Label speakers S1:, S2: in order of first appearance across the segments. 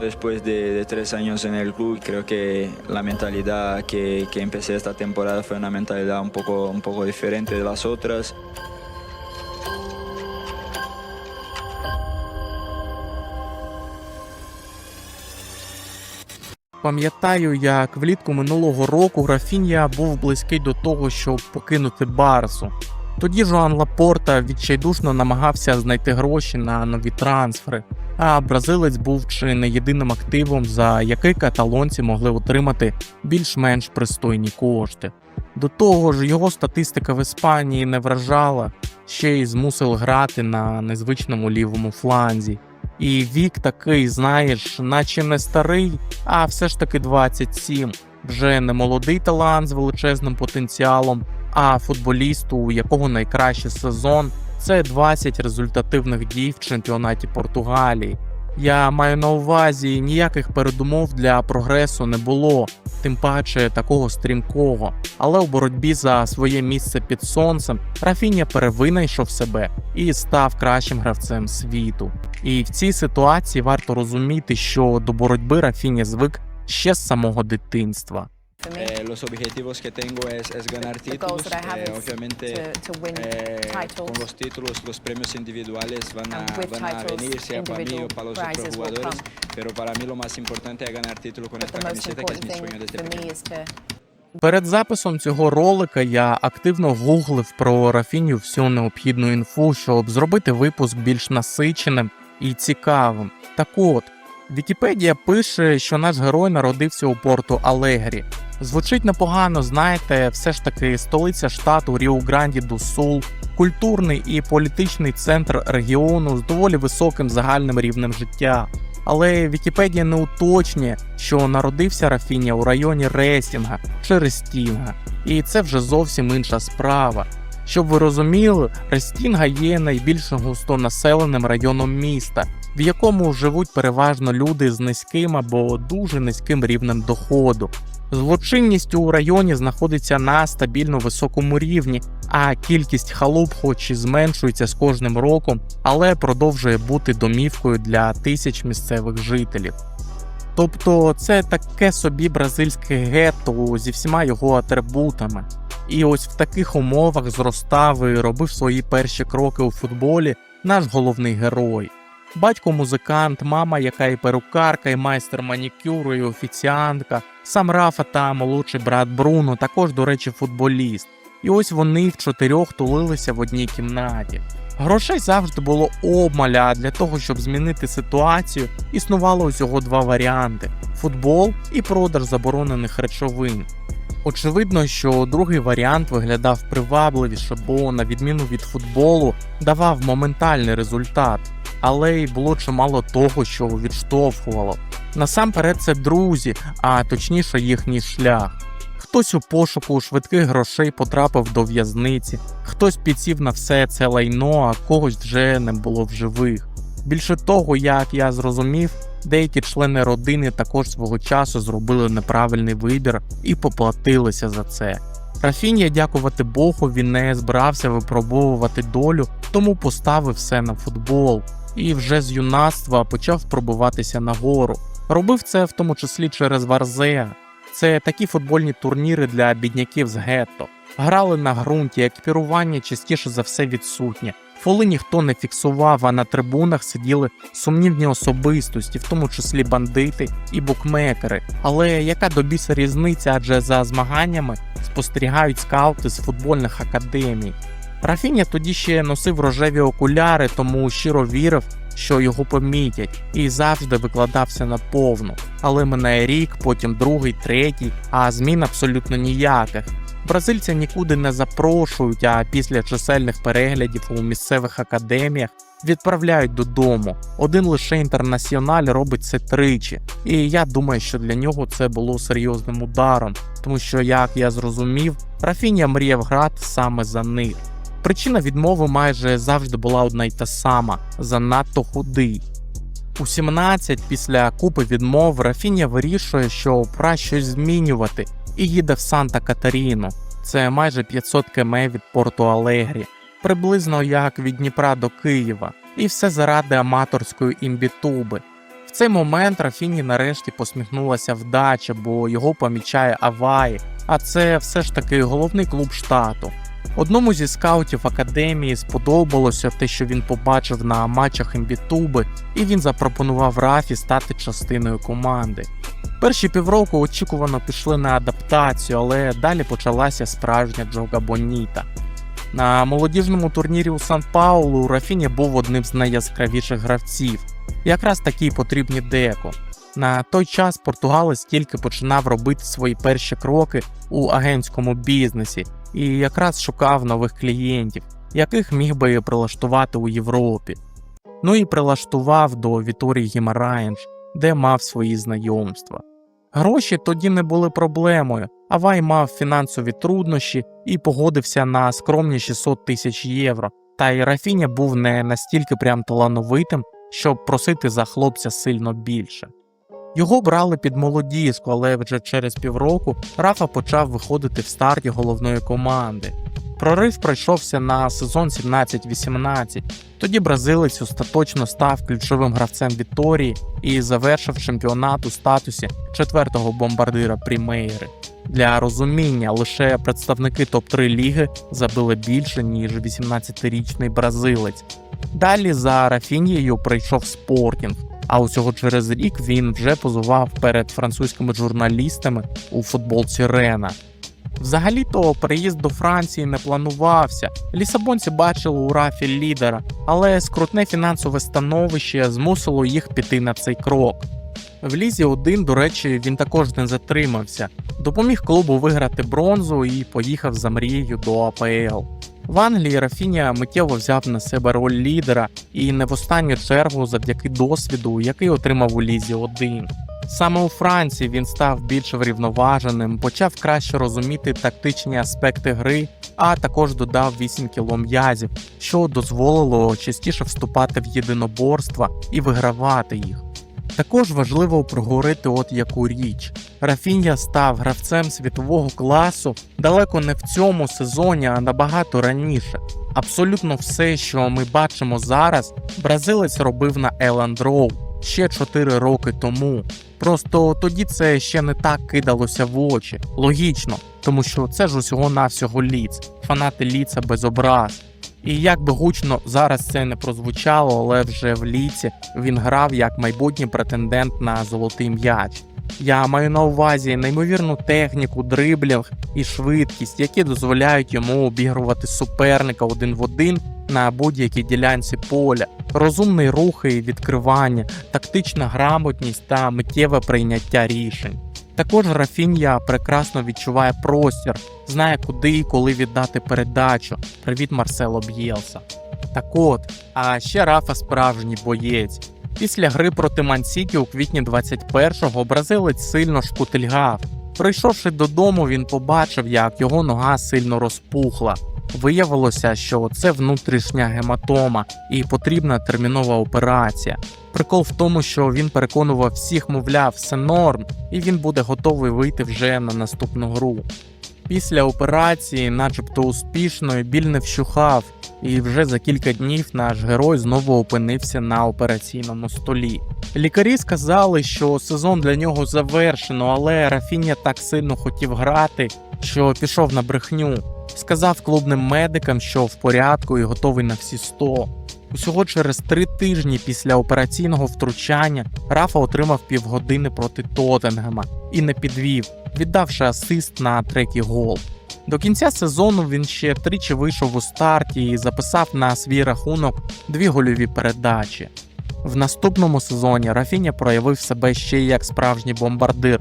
S1: Después de, de tres años en el club, creo que la mentalidad que, que empecé esta temporada fue una mentalidad un poco, un poco diferente de las otras.
S2: Пам'ятаю, як влітку минулого року Рафінія був близький до того, щоб покинути Барсу. Тоді Жоан Лапорта відчайдушно намагався знайти гроші на нові трансфери, а бразилець був чи не єдиним активом, за який каталонці могли отримати більш-менш пристойні кошти. До того ж, його статистика в Іспанії не вражала, ще й змусив грати на незвичному лівому фланзі. І вік такий, знаєш, наче не старий, а все ж таки 27. Вже не молодий талант з величезним потенціалом, а футболісту, у якого найкращий сезон це 20 результативних дій в чемпіонаті Португалії. Я маю на увазі ніяких передумов для прогресу не було, тим паче такого стрімкого. Але у боротьбі за своє місце під сонцем Рафіня перевинайшов себе і став кращим гравцем світу. І в цій ситуації варто розуміти, що до боротьби Рафіня звик ще з самого дитинства.
S1: Eh, los objetivos que tengo es, es ganar
S3: the
S1: títulos. Eh, obviamente,
S3: to, to
S1: eh, con los títulos, los premios individuales van a, van a venir, sea para mí o para los otros jugadores. Pero para mí lo más importante es ganar título con
S3: But
S1: esta camiseta, que es mi sueño desde pequeño.
S2: Перед записом цього ролика я активно гуглив про Рафіню всю необхідну інфу, щоб зробити випуск більш насиченим і цікавим. Так от, Вікіпедія пише, що наш герой народився у порту Алегрі. Звучить непогано, знаєте, все ж таки столиця штату Ріу-Гранді до Сул, культурний і політичний центр регіону з доволі високим загальним рівнем життя. Але Вікіпедія не уточнює, що народився Рафіня у районі Ресінга чи Рестінга, і це вже зовсім інша справа. Щоб ви розуміли, Рестінга є найбільш густонаселеним районом міста, в якому живуть переважно люди з низьким або дуже низьким рівнем доходу. Злочинність у районі знаходиться на стабільно високому рівні, а кількість халуп, хоч і зменшується з кожним роком, але продовжує бути домівкою для тисяч місцевих жителів. Тобто це таке собі бразильське гетто зі всіма його атрибутами. І ось в таких умовах зростав і робив свої перші кроки у футболі наш головний герой. Батько музикант, мама, яка і перукарка, і майстер манікюру, і офіціантка, сам Рафа та молодший брат Бруно, також, до речі, футболіст. І ось вони в чотирьох тулилися в одній кімнаті. Грошей завжди було обмаля, а для того, щоб змінити ситуацію, існувало усього два варіанти: футбол і продаж заборонених речовин. Очевидно, що другий варіант виглядав привабливіше, бо, на відміну від футболу, давав моментальний результат, але й було чимало того, що відштовхувало. Насамперед, це друзі, а точніше їхній шлях. Хтось у пошуку швидких грошей потрапив до в'язниці, хтось підсів на все це лайно, а когось вже не було в живих. Більше того, як я зрозумів, деякі члени родини також свого часу зробили неправильний вибір і поплатилися за це. Рафінія, дякувати Богу, він не збирався випробовувати долю, тому поставив все на футбол і вже з юнацтва почав пробуватися нагору. Робив це в тому числі через Варзеа. Це такі футбольні турніри для бідняків з гетто. Грали на ґрунті, екіпірування частіше за все відсутнє. Фоли ніхто не фіксував, а на трибунах сиділи сумнівні особистості, в тому числі бандити і букмекери. Але яка до біса різниця, адже за змаганнями спостерігають скаути з футбольних академій. Рафіня тоді ще носив рожеві окуляри, тому щиро вірив, що його помітять, і завжди викладався на повну. Але минає рік, потім другий, третій, а змін абсолютно ніяких. Бразильця нікуди не запрошують, а після чисельних переглядів у місцевих академіях відправляють додому. Один лише інтернаціональ робить це тричі. І я думаю, що для нього це було серйозним ударом, тому що, як я зрозумів, Рафінія мріяв грати саме за них. Причина відмови майже завжди була одна й та сама занадто худий. У 17 після купи відмов Рафінія вирішує, що пора щось змінювати, і їде в Санта Катаріну. Це майже 500 км від Порту Алегрі, приблизно як від Дніпра до Києва, і все заради аматорської імбітуби. В цей момент Рафіні нарешті посміхнулася вдача, бо його помічає Аваї, а це все ж таки головний клуб штату. Одному зі скаутів академії сподобалося те, що він побачив на матчах Імбітуби, і він запропонував Рафі стати частиною команди. Перші півроку очікувано пішли на адаптацію, але далі почалася справжня джога Боніта. На молодіжному турнірі у Сан Паулу Рафіня був одним з найяскравіших гравців. Якраз такі потрібні деко. На той час португалець тільки починав робити свої перші кроки у агентському бізнесі і якраз шукав нових клієнтів, яких міг би прилаштувати у Європі. Ну і прилаштував до Віторії Гімараєнш, де мав свої знайомства. Гроші тоді не були проблемою, а Вай мав фінансові труднощі і погодився на скромні 600 тисяч євро. Та й Рафіня був не настільки прям талановитим, щоб просити за хлопця сильно більше. Його брали під молодіжку, але вже через півроку Рафа почав виходити в старті головної команди. Прорив пройшовся на сезон 17-18. Тоді бразилець остаточно став ключовим гравцем Вікторії і завершив чемпіонат у статусі четвертого бомбардира Прімейри. Для розуміння лише представники топ-3 ліги забили більше ніж 18-річний бразилець. Далі за Рафінією прийшов спортінг. А усього через рік він вже позував перед французькими журналістами у футболці Рена. Взагалі-то переїзд до Франції не планувався. Лісабонці бачили у Рафі лідера, але скрутне фінансове становище змусило їх піти на цей крок. В лізі 1, до речі, він також не затримався, допоміг клубу виграти бронзу і поїхав за мрією до АПЛ. В Англії Рафіня миттєво взяв на себе роль лідера і не в останню чергу завдяки досвіду, який отримав у лізі 1. Саме у Франції він став більш врівноваженим, почав краще розуміти тактичні аспекти гри, а також додав 8 кіло м'язів, що дозволило частіше вступати в єдиноборства і вигравати їх. Також важливо проговорити от яку річ. Рафінья став гравцем світового класу далеко не в цьому сезоні, а набагато раніше. Абсолютно все, що ми бачимо зараз, бразилець робив на Еланд Роу ще 4 роки тому. Просто тоді це ще не так кидалося в очі. Логічно, тому що це ж усього навсього ліц, фанати ліца без образ. І як би гучно зараз це не прозвучало, але вже в ліці він грав як майбутній претендент на золотий м'яч. Я маю на увазі неймовірну техніку, дриблінг і швидкість, які дозволяють йому обігрувати суперника один в один на будь-якій ділянці поля, розумний рух і відкривання, тактична грамотність та миттєве прийняття рішень. Також Рафінья прекрасно відчуває простір, знає куди і коли віддати передачу. Привіт, Марсело Б'єлса. Так от, а ще Рафа справжній боєць. Після гри проти Мансіті у квітні 21-го бразилець сильно шкутильгав. Прийшовши додому, він побачив, як його нога сильно розпухла. Виявилося, що це внутрішня гематома і потрібна термінова операція. Прикол в тому, що він переконував всіх, мовляв, все норм, і він буде готовий вийти вже на наступну гру. Після операції, начебто успішно, біль не вщухав, і вже за кілька днів наш герой знову опинився на операційному столі. Лікарі сказали, що сезон для нього завершено, але Рафіня так сильно хотів грати, що пішов на брехню. Сказав клубним медикам, що в порядку і готовий на всі 100. Усього через три тижні після операційного втручання Рафа отримав півгодини проти Тоттенгема і не підвів, віддавши асист на третій гол. До кінця сезону він ще тричі вийшов у старті і записав на свій рахунок дві гольові передачі. В наступному сезоні Рафіня проявив себе ще як справжній бомбардир.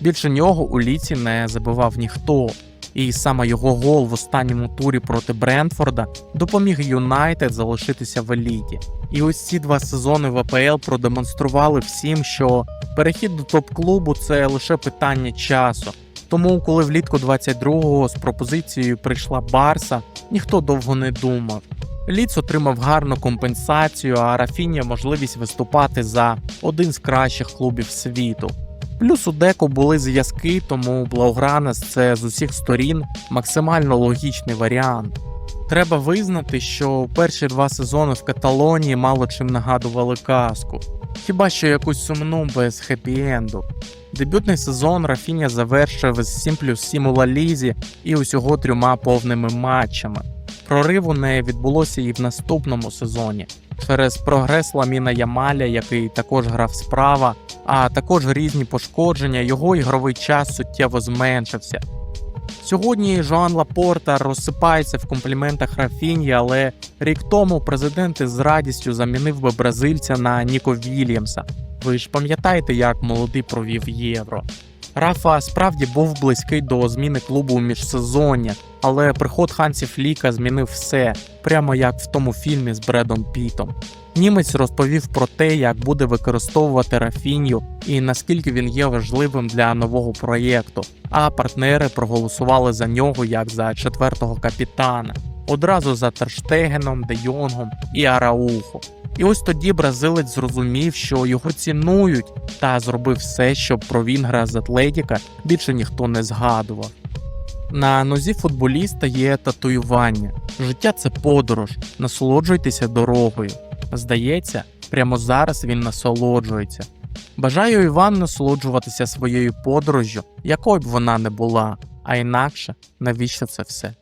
S2: Більше нього у ліці не забивав ніхто. І саме його гол в останньому турі проти Брентфорда допоміг Юнайтед залишитися в еліті. І ось ці два сезони в АПЛ продемонстрували всім, що перехід до топ-клубу це лише питання часу. Тому, коли влітку 22-го з пропозицією прийшла Барса, ніхто довго не думав. Ліц отримав гарну компенсацію, а Рафінія можливість виступати за один з кращих клубів світу. Плюс у деко були зв'язки, тому Блаугранес це з усіх сторін максимально логічний варіант. Треба визнати, що перші два сезони в Каталонії мало чим нагадували казку, хіба що якусь сумну без хеппі-енду. Дебютний сезон Рафіня завершив з 7 плюс 7 у Лалізі і усього трьома повними матчами. Прориву не відбулося і в наступному сезоні через прогрес Ламіна Ямаля, який також грав справа, а також різні пошкодження, його ігровий час суттєво зменшився. Сьогодні Жоан Лапорта розсипається в компліментах Рафіні, але рік тому президент із радістю замінив би бразильця на Ніко Вільямса. Ви ж пам'ятаєте, як молодий провів євро? Рафа справді був близький до зміни клубу у міжсезоння, але приход Хансі Фліка змінив все, прямо як в тому фільмі з Бредом Пітом. Німець розповів про те, як буде використовувати Рафінью і наскільки він є важливим для нового проєкту. А партнери проголосували за нього як за четвертого капітана, одразу за Терштегеном, Де Йонгом і Араухо. І ось тоді бразилець зрозумів, що його цінують, та зробив все, щоб про Вінгра з Атлетіка більше ніхто не згадував. На нозі футболіста є татуювання. Життя це подорож, насолоджуйтеся дорогою. Здається, прямо зараз він насолоджується. Бажаю і вам насолоджуватися своєю подорожжю, якою б вона не була, а інакше навіщо це все?